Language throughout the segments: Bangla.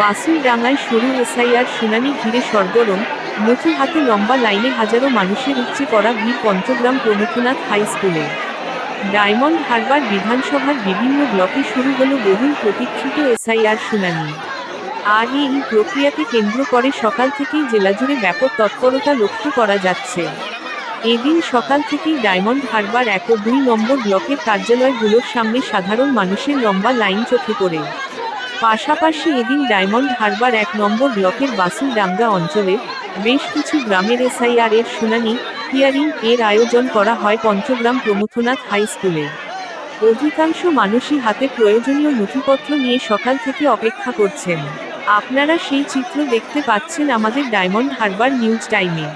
বাসুইডাঙ্গায় শুরু এসআইআর শুনানি ঘিরে সরগরম নথি হাতে লম্বা লাইনে হাজারো মানুষের উপচে পড়া ভিড় পঞ্চগ্রাম প্রমুখনাথ হাই স্কুলে। ডায়মন্ড হারবার বিধানসভার বিভিন্ন ব্লকে শুরু হলো বহুল প্রতীক্ষিত এসআইআর শুনানি আর এই প্রক্রিয়াকে কেন্দ্র করে সকাল থেকেই জেলাজুড়ে ব্যাপক তৎপরতা লক্ষ্য করা যাচ্ছে। এদিন সকাল থেকেই ডায়মন্ড হারবার এক ও দুই নম্বর ব্লকের কার্যালয়গুলোর সামনে সাধারণ মানুষের লম্বা লাইন চোখে পড়ে। পাশাপাশি এদিন ডায়মন্ড হারবার এক নম্বর ব্লকের বাসুলডাঙ্গা অঞ্চলে বেশ কিছু গ্রামের এসআইআর এর শুনানি, হিয়ারিং এর আয়োজন করা হয় পঞ্চগ্রাম প্রমথনাথ হাই স্কুলে। অধিকাংশ মানুষই হাতে প্রয়োজনীয় নথিপত্র নিয়ে সকাল থেকে অপেক্ষা করছেন। আপনারা সেই চিত্র দেখতে পাচ্ছেন আমাদের ডায়মন্ড হারবার নিউজ টাইমে।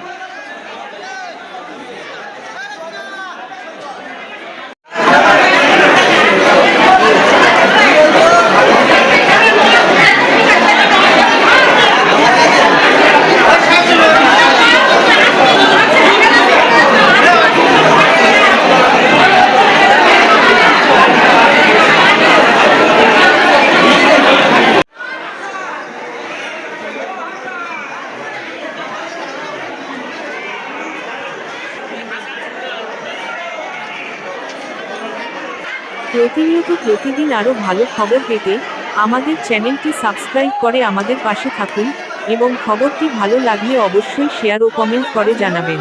প্রতিনিয়ত প্রতিদিন আরও ভালো খবর পেতে আমাদের চ্যানেলটি সাবস্ক্রাইব করে আমাদের পাশে থাকুন এবং খবরটি ভালো লাগলে অবশ্যই শেয়ার ও কমেন্ট করে জানাবেন।